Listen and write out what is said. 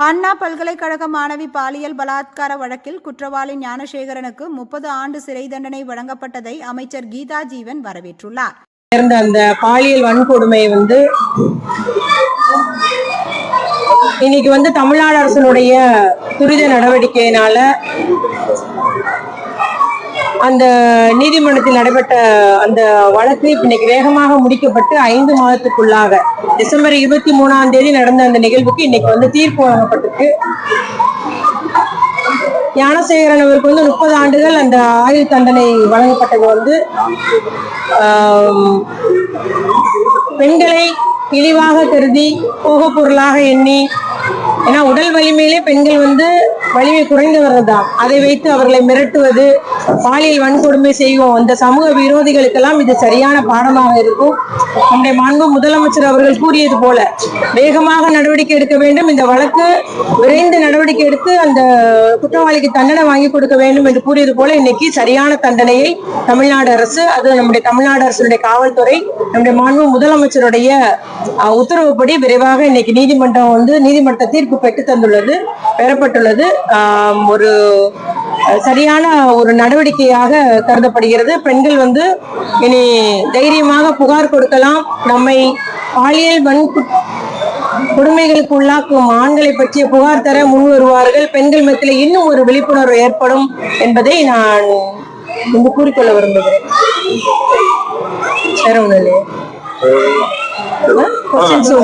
அண்ணா பல்கலைக்கழக மாணவி பாலியல் பலாத்கார வழக்கில் குற்றவாளி ஞானசேகரனுக்கு முப்பது ஆண்டு சிறை தண்டனை வழங்கப்பட்டதை அமைச்சர் கீதா ஜீவன் வரவேற்றுள்ளார். சேர்ந்த அந்த பாலியல் வன்கொடுமை வந்து இன்னைக்கு வந்து தமிழ்நாடு அரசனுடைய துரித நடவடிக்கையினால அந்த நீதிமன்றத்தில் நடைபெற்ற அந்த வழக்கு இன்னைக்கு வேகமாக முடிக்கப்பட்டு ஐந்து மாதத்துக்குள்ளாக டிசம்பர் இருபத்தி மூணாம் தேதி நடந்த அந்த நிகழ்வுக்கு இன்னைக்கு வந்து தீர்ப்பு வழங்கப்பட்டிருக்கு. ஞானசேகரன் அவருக்கு வந்து முப்பது ஆண்டுகள் அந்த ஆயுள் தண்டனை வழங்கப்பட்டது வந்து பெண்களை இழிவாக கருதி போக பொருளாக எண்ணி ஏன்னா உடல் வலிமையிலே பெண்கள் வந்து வலிமை குறைந்தவர்கள் தான் அதை வைத்து அவர்களை மிரட்டுவது பாலியல் வன்கொடுமை செய்வோம். அந்த சமூக விரோதிகளுக்கெல்லாம் இது சரியான பாடமாக இருக்கும். நம்முடைய மாண்பு முதலமைச்சர் அவர்கள் கூறியது போல வேகமாக நடவடிக்கை எடுக்க வேண்டும். இந்த வழக்கு விரைந்து நடவடிக்கை எடுத்து அந்த குற்றவாளிக்கு தண்டனை வாங்கி கொடுக்க வேண்டும் என்று கூறியது போல இன்னைக்கு சரியான தண்டனையை தமிழ்நாடு அரசு அது நம்முடைய தமிழ்நாடு அரசுடைய காவல்துறை நம்முடைய மாண்பு முதலமைச்சருடைய உத்தரவுப்படி விரைவாக இன்னைக்கு நீதிமன்றம் வந்து நீதிமன்ற தீர்ப்பு பெற்று தந்துள்ளது பெறப்பட்டுள்ளது. ஒரு சரியான ஒரு நடவடிக்கையாக கருதப்படுகிறது. பெண்கள் வந்து இனி தைரியமாக புகார் கொடுக்கலாம். நம்மை பாலியல் வன் கொடுமைகளுக்கு உள்ளாக்கும் ஆண்களை பற்றிய புகார் தர முன் வருவார்கள் பெண்கள் மத்தியில் இன்னும் ஒரு விழிப்புணர்வு ஏற்படும் என்பதை நான் இங்கு கூறிக்கொள்ள விரும்புகிறேன். வேற 这次我